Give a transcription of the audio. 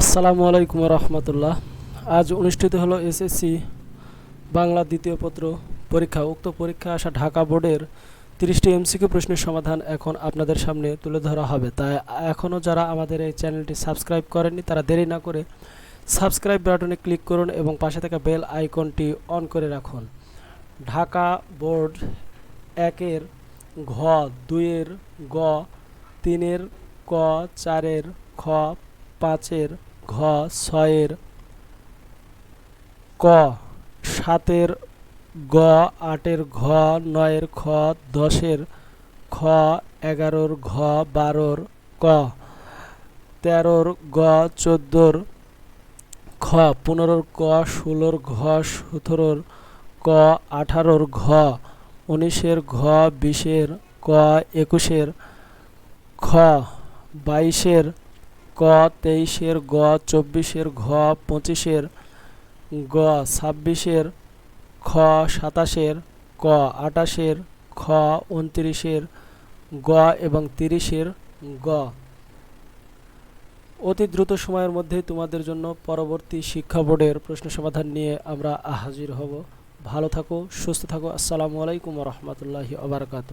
আসসালামু আলাইকুম রহমতুল্লাহ। আজ অনুষ্ঠিত হলো এসএসসি বাংলা দ্বিতীয় পত্র পরীক্ষা। উক্ত পরীক্ষা আসা ঢাকা বোর্ডের তিরিশটি এমসিকিউ প্রশ্নের সমাধান এখন আপনাদের সামনে তুলে ধরা হবে। তাই এখনও যারা আমাদের এই চ্যানেলটি সাবস্ক্রাইব করেননি, তারা দেরি না করে সাবস্ক্রাইব বাটনে ক্লিক করুন এবং পাশে থাকা বেল আইকনটি অন করে রাখুন। ঢাকা বোর্ড একের ঘ, দুইয়ের গ, তিনের ক, চারের খ, পাঁচের ঘ ছয়ের, ক সাতের, গ আটের, ঘ নয়ের, খ দশের, খ এগারোর, ঘ বারোর, ক তেরোর, গ চোদ্দোর, খ পনেরোর, ক ষোলোর, ঘ সতেরোর, ক আঠারোর, ঘ উনিশের, ঘ বিশের, ক একুশের, খ বাইশের ক তেইশের, গ চব্বিশের, ঘ পঁচিশের, গ ছাব্বিশের, খ সাতাশের, ক আটাশের, খ উনত্রিশের, গ এবং তিরিশের গ। অতি দ্রুত সময়ের মধ্যেই তোমাদের জন্য পরবর্তী শিক্ষা বোর্ডের প্রশ্ন সমাধান নিয়ে আমরা হাজির হব। ভালো থাকো, সুস্থ থাকো। আসসালামু আলাইকুম রহমতুল্লাহি আবরকাত